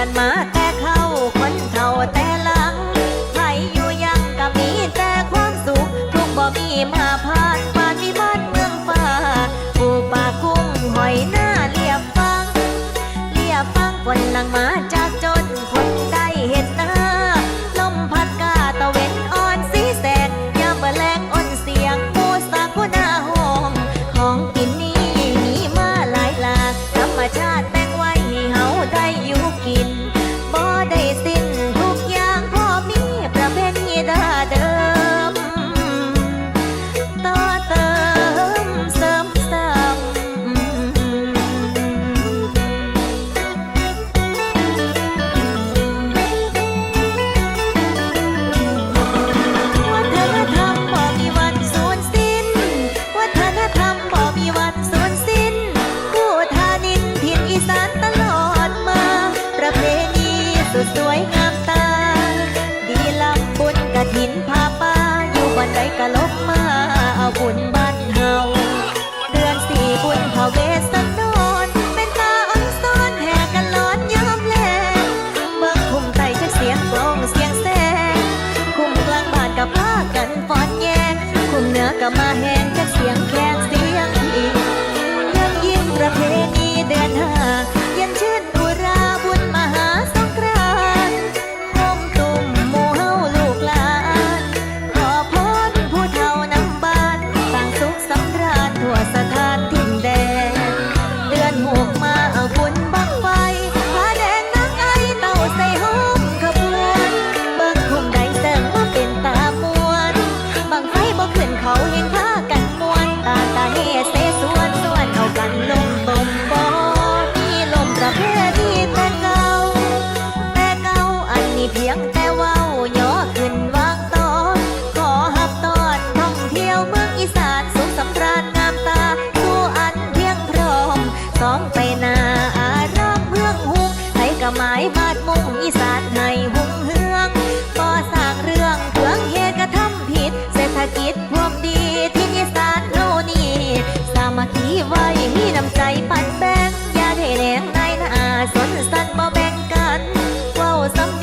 กันมา สวย เขาเห็นท่ากันมวนตาตาเฮเสสวนสวนเอากันลงตมบ่มีลมประเพณีแต่เก่าแต่เก่าอันนี้เพียงแต่ว่าย่อขึ้นวางตอนขอหับตอนท่องเที่ยวเมืองอีสานสุขสำราญงามตาตัวอันเพียงพร้อมสองไปนาอารามเมืองหุกให้กระหมายบาดมุ่งอีสานในหั sắm